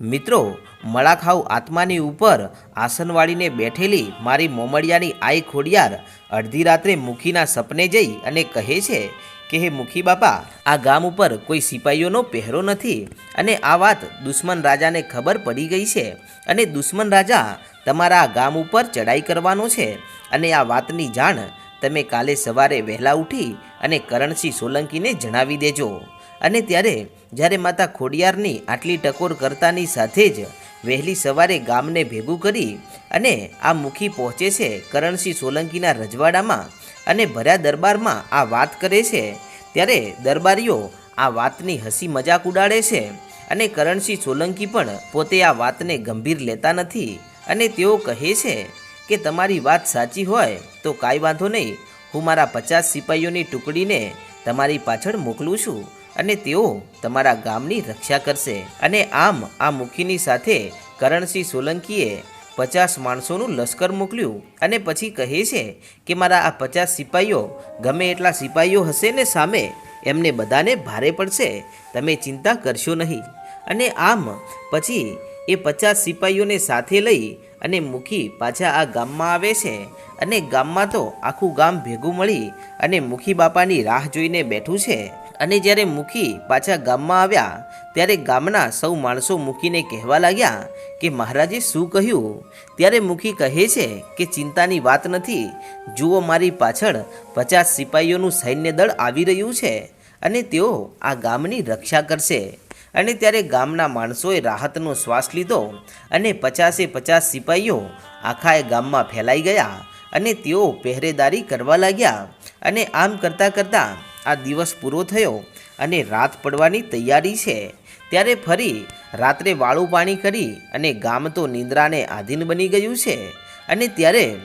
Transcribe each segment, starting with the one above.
મિત્રો, મળાખાઉ આત્માની ઉપર આસન વાળીને બેઠેલી મારી મોમડિયાની આઈ ખોડિયાર અડધી રાત્રે મુખીના સપને જઈ અને કહે છે કે, હે મુખી બાપા, આ ગામ ઉપર કોઈ સિપાહીઓનો પહેરો નથી અને આ વાત દુશ્મન રાજાને ખબર પડી ગઈ છે અને દુશ્મન રાજા તમારા આ ગામ ઉપર ચડાઈ કરવાનો છે અને આ વાતની જાણ તમે કાલે સવારે વહેલા ઉઠી અને કરણસિંહ સોલંકીને જણાવી દેજો. અને ત્યારે જ્યારે માતા ખોડિયારની આટલી ટકોર કરતાની સાથે જ વહેલી સવારે ગામને ભેગું કરી અને આ મુખી પહોંચે છે કરણસિંહ સોલંકીના રજવાડામાં અને ભર્યા દરબારમાં આ વાત કરે છે, ત્યારે દરબારીઓ આ વાતની હસી મજાક ઉડાડે છે અને કરણસિંહ સોલંકી પણ પોતે આ વાતને ગંભીર લેતા નથી અને તેઓ કહે છે કે તમારી વાત સાચી હોય તો કાંઈ વાંધો નહીં, હું મારા પચાસ સિપાહીઓની ટુકડીને તમારી પાછળ મોકલું છું. અને તેઓ તમારા ગામની રક્ષા કરશે. અને આમ આ મુખીની સાથે કરણસિંહ સોલંકીએ પચાસ માણસોનું લશ્કર મોકલ્યું અને પછી કહે છે કે મારા આ પચાસ સિપાહીઓ ગમે એટલા સિપાહીઓ હશે ને સામે, એમને બધાને ભારે પડશે. તમે ચિંતા કરશો નહીં. અને આમ પછી એ પચાસ સિપાહીઓને સાથે લઈ અને મુખી પાછા આ ગામમાં આવે છે. અને ગામમાં તો આખું ગામ ભેગું મળી અને મુખી બાપાની રાહ જોઈને બેઠું છે. અને જ્યારે મુખી પાછા ગામમાં આવ્યા, ત્યારે ગામના સૌ માણસો મુખીને કહેવા લાગ્યા કે મહારાજે શું કહ્યું? ત્યારે મુખી કહે છે કે ચિંતાની વાત નથી. જુઓ મારી પાછળ પચાસ સિપાહીઓનું સૈન્ય દળ આવી રહ્યું છે અને તેઓ આ ગામની રક્ષા કરશે. અને ત્યારે ગામના માણસોએ રાહતનો શ્વાસ લીધો અને પચાસે પચાસ સિપાહીઓ આખા એ ગામમાં ફેલાઈ ગયા અને તેઓ પહેરેદારી કરવા લાગ્યા અને આમ કરતાં કરતાં આ દિવસ પૂરો થયો અને રાત પડવાની તૈયારી છે. ત્યારે ફરી રાત્રે વાળું પાણી કરી અને ગામ તો નિંદ્રાને આધીન બની ગયું છે. અને ત્યારે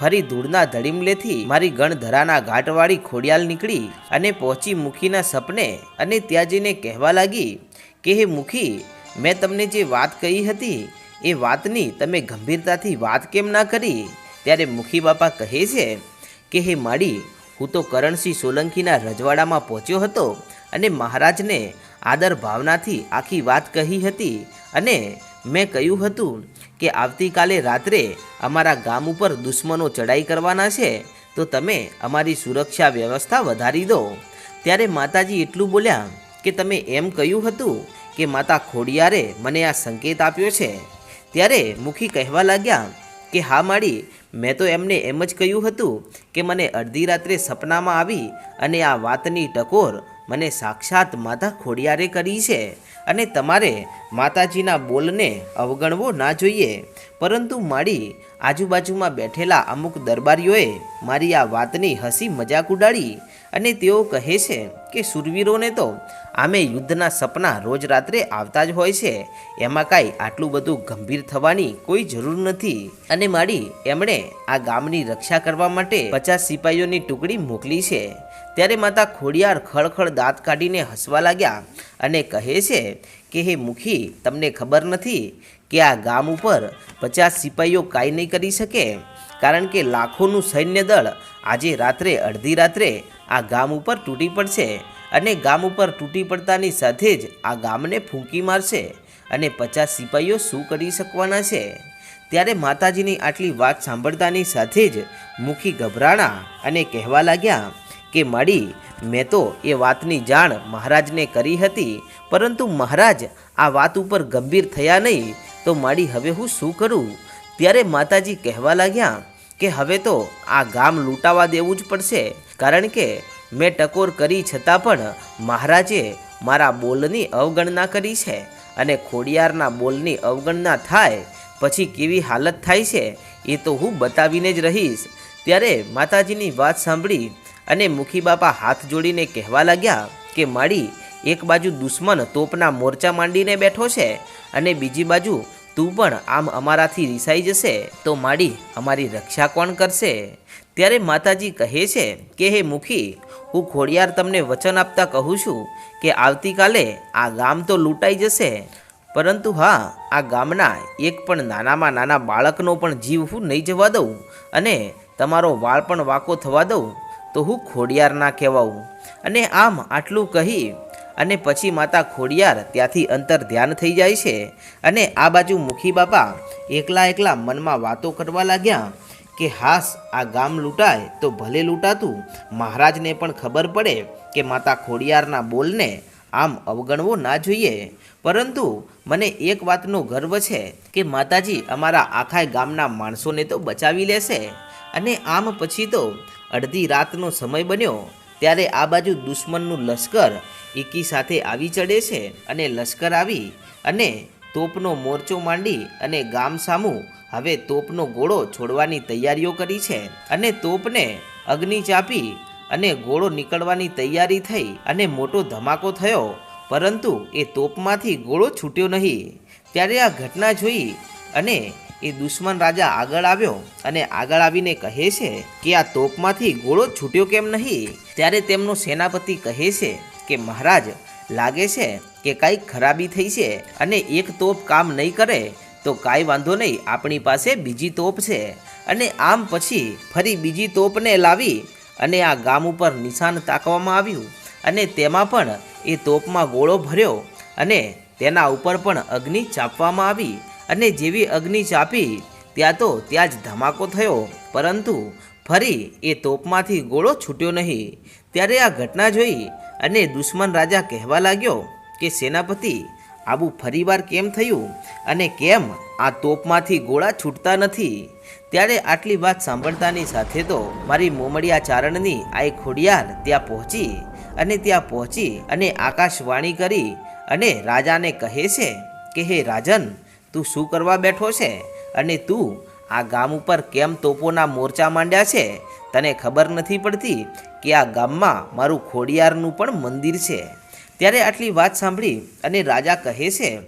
ફરી ધૂળના ધડીમલેથી મારી ગણધરાના ઘાટવાળી ખોડિયાલ નીકળી અને પહોંચી મુખીના સપને અને ત્યાં જઈને કહેવા લાગી કે, હે મુખી, મેં તમને જે વાત કહી હતી, એ વાતની તમે ગંભીરતાથી વાત કેમ ના કરી? ત્યારે મુખી બાપા કહે છે કે, હે માડી હું તો કરણસિંહ સોલંકીના રજવાડામાં પહોંચ્યો હતો અને મહારાજને આદર ભાવનાથી આખી વાત કહી હતી અને મેં કહ્યું હતું કે આવતીકાલે રાત્રે અમારા ગામ ઉપર દુશ્મનો ચડાઈ કરવાના છે, તો તમે અમારી સુરક્ષા વ્યવસ્થા વધારી દો. ત્યારે માતાજી એટલું બોલ્યા કે તમે એમ કહ્યું હતું કે માતા ખોડિયારે મને આ સંકેત આપ્યો છે. ત્યારે મુખી કહેવા લાગ્યા કે હા માડી, મેં તો એમને એમ જ કહ્યું હતું કે મને અડધી રાત્રે સપનામાં આવી અને આ વાતની ટકોર મને સાક્ષાત માતા ખોડિયારે કરી છે અને તમારે માતાજીના બોલને અવગણવો ના જોઈએ. પરંતુ મારી આજુબાજુમાં બેઠેલા અમુક દરબારીઓએ મારી આ વાતની હસી મજાક ઉડાડી અને તેઓ કહે છે કે સુરવીરોને તો આમે યુદ્ધના સપના રોજ રાત્રે આવતા જ હોય છે. એમાં કાંઈ આટલું બધું ગંભીર થવાની કોઈ જરૂર નથી. અને મારી એમણે આ ગામની રક્ષા કરવા માટે પચાસ સિપાહીઓની ટુકડી મોકલી છે. ત્યારે માતા ખોડિયાર ખળખળ દાંત કાઢીને હસવા લાગ્યા અને કહે છે કે, હે મુખી, તમને ખબર નથી કે આ ગામ ઉપર પચાસ સિપાહીઓ કાંઈ નહીં કરી શકે? કારણ કે લાખોનું સૈન્ય દળ આજે રાત્રે અડધી રાત્રે આ ગામ ઉપર તૂટી પડશે અને ગામ ઉપર તૂટી પડતાની સાથે જ આ ગામને ફૂંકી મારશે અને પચાસ સિપાહીઓ શું કરી શકવાના છે? ત્યારે માતાજીની આટલી વાત સાંભળતાની સાથે જ મુખી ગભરાણા અને કહેવા લાગ્યા કે મળી મેં તો એ વાતની જાણ મહારાજને કરી હતી, પરંતુ મહારાજ આ વાત ઉપર ગંભીર થયા નહીં, તો માડી હવે હું શું કરું? ત્યારે માતાજી કહેવા લાગ્યા કે હવે તો આ ગામ લૂંટાવા દેવું જ પડશે, કારણ કે મેં ટકોર કરી છતાં પણ મહારાજે મારા બોલની અવગણના કરી છે અને ખોડિયારના બોલની અવગણના થાય, પછી કેવી હાલત થાય છે એ તો હું બતાવીને જ રહીશ. ત્યારે માતાજીની વાત સાંભળી અને મુખી બાપા હાથ જોડીને કહેવા લાગ્યા કે માળી એક બાજુ દુશ્મન તોપના મોરચા માંડીને બેઠો છે અને બીજી બાજુ તું પણ આમ અમારાથી રિસાઈ જશે, તો માળી અમારી રક્ષા કોણ કરશે? ત્યારે માતાજી કહે છે કે, હે મુખી, હું ખોડિયાર તમને વચન આપતા કહું છું કે, આવતીકાલે આ ગામ તો લૂંટાઈ જશે. પરંતુ હા, આ ગામના એક પણ નાનામાં નાના બાળકનો પણ જીવ હું નહીં જવા દઉં અને તમારો વાળ પણ વાંકો થવા દઉં. તો હું ખોડિયાર ના કહેવાઉં. અને આમ આટલું કહી અને પછી માતા ખોડિયાર ત્યાંથી અંતર ધ્યાન થઈ જાય છે અને આ બાજુ મુખી બાપા એકલા એકલા મનમાં વાતો કરવા લાગ્યા કે હાસ, આ ગામ લૂંટાય તો ભલે લૂંટાતું. મહારાજને પણ ખબર પડે કે માતા ખોડિયારના બોલને આમ અવગણવો ના જોઈએ. પરંતુ મને એક વાતનો ગર્વ છે કે માતાજી અમારા આખા ગામના માણસોને તો બચાવી લેશે. અને આમ પછી તો અડધી રાતનો સમય બન્યો ત્યારે આ બાજુ દુશ્મનનું લશ્કર એકી સાથે આવી ચડે છે અને લશ્કર આવી અને તોપનો મોરચો માંડી અને ગામ સામું હવે તોપનો ગોળો છોડવાની તૈયારીઓ કરી છે અને તોપને અગ્નિ ચાપી અને ગોળો નીકળવાની તૈયારી થઈ અને મોટો ધમાકો થયો. પરંતુ એ તોપમાંથી ગોળો છૂટ્યો નહીં. ત્યારે આ ઘટના જોઈ અને એ દુશ્મન રાજા આગળ આવ્યો અને આગળ આવીને કહે છે કે આ તોપમાંથી ગોળો છૂટ્યો કેમ નહીં? ત્યારે તેમનો સેનાપતિ કહે છે કે, મહારાજ, લાગે છે કે કાંઈક ખરાબી થઈ છે અને એક તોપ કામ નહીં કરે તો કાંઈ વાંધો નહીં, આપણી પાસે બીજી તોપ છે. અને આમ પછી ફરી બીજી તોપને લાવી અને આ ગામ ઉપર નિશાન તાકવામાં આવ્યું અને તેમાં પણ એ તોપમાં ગોળો ભર્યો અને તેના ઉપર પણ અગ્નિ ચાપવામાં આવી અને જેવી અગ્નિ ચાપી, ત્યાં તો ત્યાં જ ધમાકો થયો. પરંતુ ફરી એ તોપમાંથી ગોળો છૂટ્યો નહીં. ત્યારે આ ઘટના જોઈ અને દુશ્મન રાજા કહેવા લાગ્યો કે, સેનાપતિ આવું ફરીવાર કેમ થયું અને કેમ આ તોપમાંથી ગોળા છૂટતા નથી? ત્યારે આટલી વાત સાંભળતાની સાથે તો મારી મોમડિયા ચારણની આ એક ખોડિયાર ત્યાં પહોંચી અને ત્યાં પહોંચી અને આકાશવાણી કરી અને રાજાને કહે છે કે, હે રાજન તું શું કરવા બેઠો છે? અને તું આ ગામ ઉપર કેમ તોપોના મોરચા માંડ્યા છે? તને ખબર નથી પડતી કે આ ગામમાં મારું ખોડિયારનું પણ મંદિર છે. ત્યારે આટલી વાત સાંભળી અને રાજા કહે છે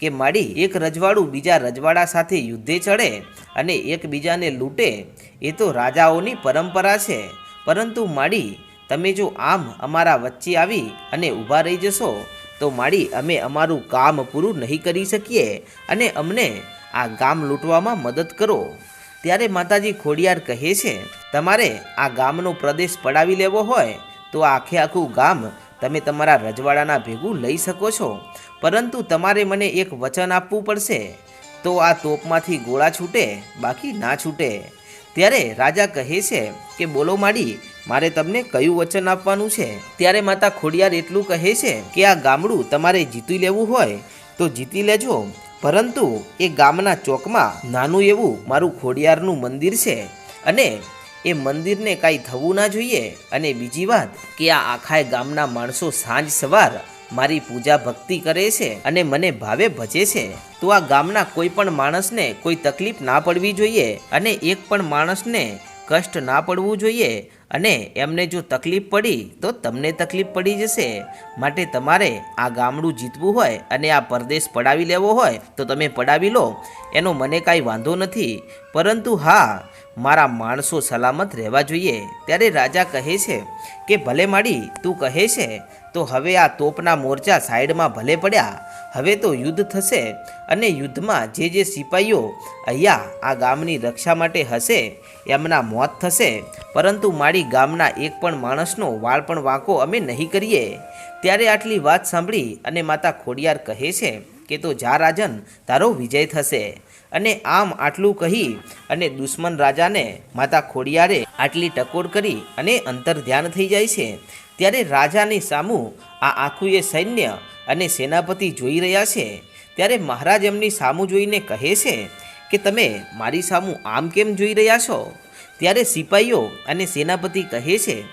કે માડી, એક રજવાડું બીજા રજવાડા સાથે યુદ્ધે ચડે અને એકબીજાને લૂંટે. એ તો રાજાઓની પરંપરા છે. પરંતુ માડી, તમે જો આમ અમારા વચ્ચે આવી અને ઊભા રહી જશો તો માડી, અમે અમારું કામ પૂરું નહીં કરી શકીએ અને અમને આ ગામ લૂંટવામાં મદદ કરો. ત્યારે માતાજી ખોડિયાર કહે છે, તમારે આ ગામનો પ્રદેશ પડાવી લેવો હોય, તો આખે આખું ગામ તમે તમારા રજવાડાના ભેગું લઈ શકો છો. પરંતુ તમારે મને એક વચન આપવું પડશે. તો આ તોપમાંથી ગોળા છૂટે, બાકી ના છૂટે. ત્યારે રાજા કહે છે કે, બોલો માડી મારે તમને કયું વચન આપવાનું છે? ત્યારે માતા ખોડિયાર એટલું કહે છે કે આ ગામડું તમારે જીતી લેવું હોય તો જીતી લેજો. પરંતુ એ ગામના ચોકમાં નાનું એવું મારું ખોડિયારનું મંદિર છે અને એ મંદિરને કાંઈ થવું ના જોઈએ. અને બીજી વાત કે આ આખાય ગામના માણસો સાંજ સવાર મારી પૂજા ભક્તિ કરે છે અને મને ભાવે ભજે છે. તો આ ગામના કોઈ પણ માણસને કોઈ તકલીફ ના પડવી જોઈએ અને એક પણ માણસને કષ્ટ ના પડવું જોઈએ અને એમને જો તકલીફ પડી, તો તમને તકલીફ પડી જશે. માટે તમારે આ ગામડું જીતવું હોય અને આ પરદેશ પડાવી લેવો હોય, તો તમે પડાવી લો. એનો મને કાંઈ વાંધો નથી. પરંતુ હા, મારા માણસો સલામત રહેવા જોઈએ. ત્યારે રાજા કહે છે કે, ભલે માડી, તું કહે છે, તો હવે આ તોપના મોરચા સાઈડમાં ભલે પડ્યા. હવે તો યુદ્ધ થશે અને યુદ્ધમાં જે જે સિપાહીઓ અહીંયા આ ગામની રક્ષા માટે હશે, એમના મોત થશે. પરંતુ મારી ગામના એક પણ માણસનો વાળ પણ વાંકો અમે નહીં કરીએ. ત્યારે આટલી વાત સાંભળી અને માતા ખોડિયાર કહે છે કે, તો જા રાજન, તારો વિજય થશે. અને આમ આટલું કહી અને દુશ્મન રાજાને માતા ખોડિયારે આટલી ટકોર કરી અને અંતર ધ્યાન થઈ જાય છે. ત્યારે રાજાની સામું આ આખું એ સૈન્ય અને સેનાપતિ જોઈ રહ્યા છે, ત્યારે મહારાજ એમની સામું જોઈને કહે છે કે, તમે મારી સામું આમ કેમ જોઈ રહ્યા છો? ત્યારે સિપાહીઓ અને સેનાપતિ કહે છે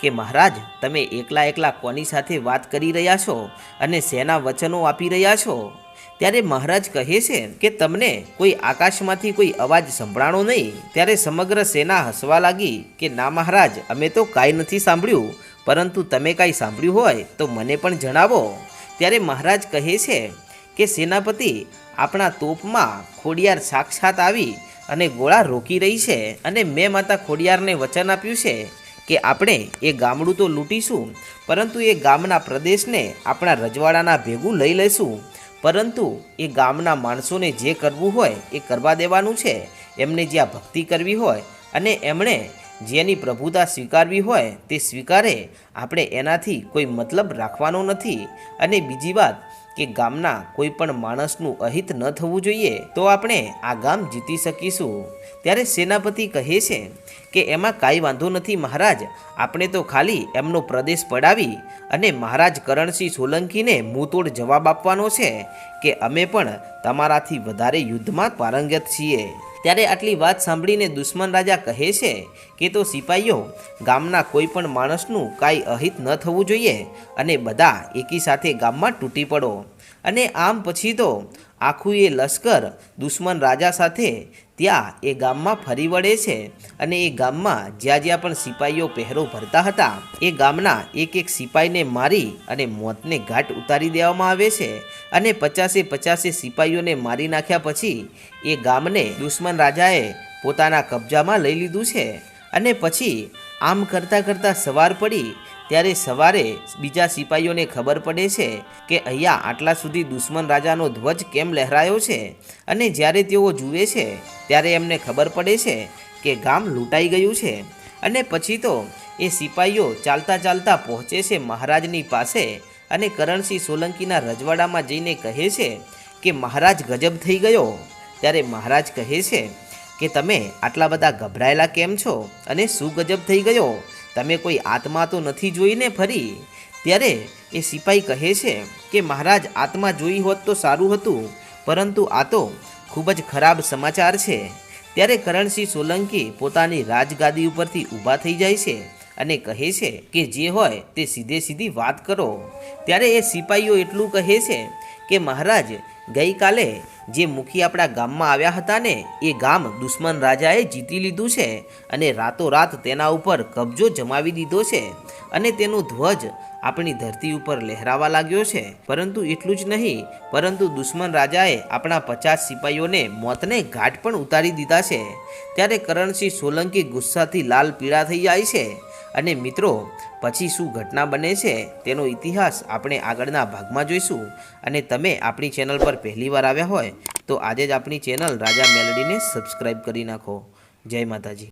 કે, મહારાજ, તમે એકલા એકલા કોની સાથે વાત કરી રહ્યા છો અને સેના વચનો આપી રહ્યા છો? ત્યારે મહારાજ કહે છે કે, તમને કોઈ આકાશમાંથી કોઈ અવાજ સંભળાણો નહીં. ત્યારે સમગ્ર સેના હસવા લાગી કે, ના મહારાજ, અમે તો કાંઈ નથી સાંભળ્યું, પરંતુ તમે કાંઈ સાંભળ્યું હોય તો મને પણ જણાવો. ત્યારે મહારાજ કહે છે કે, સેનાપતિ, આપણા તોપમાં ખોડિયાર સાક્ષાત આવી અને ગોળા રોકી રહી છે અને મેં માતા ખોડિયારને વચન આપ્યું છે કે, આપણે એ ગામડું તો લૂંટીશું, પરંતુ એ ગામના પ્રદેશને આપણા રજવાડાના ભેગું લઈ લઈશું. પરંતુ એ ગામના માણસોને જે કરવું હોય એ કરવા દેવાનું છે. એમને જ્યાં ભક્તિ કરવી હોય અને એમણે જેની પ્રભુતા સ્વીકારવી હોય તે સ્વીકારે. આપણે એનાથી કોઈ મતલબ રાખવાનો નથી. અને બીજી વાત કે ગામના કોઈ પણ માણસનું અહિત ન થવું જોઈએ તો આપણે આ ગામ જીતી શકીશું. ત્યારે સેનાપતિ કહે છે કે એમાં કાંઈ વાંધો નથી મહારાજ, આપણે તો ખાલી એમનો પ્રદેશ પડાવી અને મહારાજ કરણસિંહ સોલંકીને મુંહતોડ જવાબ આપવાનો છે કે અમે પણ તમારાથી વધારે યુદ્ધમાં પારંગત છીએ. ત્યારે આટલી વાત સાંભળીને દુશ્મન રાજા કહે છે કે તો સિપાહીઓ ગામના કોઈ પણ માણસનું કાંઈ અહિત ન થવું જોઈએ અને બધા એકી સાથે ગામમાં તૂટી પડો. અને આમ પછી તો આખું એ લશ્કર દુશ્મન રાજા સાથે ત્યાં એ ગામમાં ફરી વળે છે અને એ ગામમાં જ્યાં જ્યાં પણ સિપાહીઓ પહેરો ભરતા હતા, એ ગામના એક એક સિપાહીને મારી અને મોતને ઘાટ ઉતારી દેવામાં આવે છે અને પચાસે પચાસે સિપાહીઓને મારી નાખ્યા પછી એ ગામને દુશ્મન રાજાએ પોતાના કબજામાં લઈ લીધું છે અને પછી આમ કરતાં કરતાં સવાર પડી ત્યારે સવારે બીજા સિપાહીઓને ખબર પડે છે કે અહીંયા આટલા સુધી દુશ્મન રાજાનો ધ્વજ કેમ લહેરાયો છે? અને જ્યારે તેઓ જુએ છે, ત્યારે એમને ખબર પડે છે કે ગામ લૂંટાઈ ગયું છે. અને પછી તો એ સિપાહીઓ ચાલતા ચાલતા પહોંચે છે મહારાજની પાસે અને કરણસિંહ સોલંકીના રજવાડામાં જઈને કહે છે કે મહારાજ ગજબ થઈ ગયો. ત્યારે મહારાજ કહે છે કે તમે આટલા બધા ગભરાયેલા કેમ છો? અને શું ગજબ થઈ ગયો? તમે કોઈ આત્મા તો નથી જોઈને ફરી? ત્યારે એ સિપાઈ કહે છે કે મહારાજ, આત્મા જોઈ હોત તો સારું હતું, પરંતુ આ તો ખૂબ જ ખરાબ સમાચાર છે. ત્યારે કરણસિંહ સોલંકી પોતાની રાજગાદી ઉપરથી ઊભા થઈ જાય છે અને કહે છે કે જે હોય તે સીધે સીધી વાત કરો. ત્યારે એ સિપાહીઓ એટલું કહે છે કે મહારાજ ગઈકાલે જે મુખી આપણા ગામમાં આવ્યા હતા ને, એ ગામ દુશ્મન રાજાએ જીતી લીધું છે અને રાતોરાત તેના ઉપર કબજો જમાવી દીધો છે અને તેનો ધ્વજ આપણી ધરતી ઉપર લહેરાવા લાગ્યો છે. પરંતુ એટલું જ નહીં, પરંતુ દુશ્મન રાજાએ આપણા પચાસ સિપાહીઓને મોતને ઘાટ પણ ઉતારી દીધા છે. ત્યારે કરણસિંહ સોલંકી ગુસ્સાથી લાલ પીળા થઈ જાય છે અને મિત્રો, પછી શું ઘટના બને છે તેનો ઇતિહાસ આપણે આગળના ભાગમાં જોઈશું. અને તમે આપણી ચેનલ પર પહેલીવાર આવ્યા હોય, તો આજે જ આપણી ચેનલ રાજા મેલડીને સબસ્ક્રાઈબ કરી નાખો. જય માતાજી.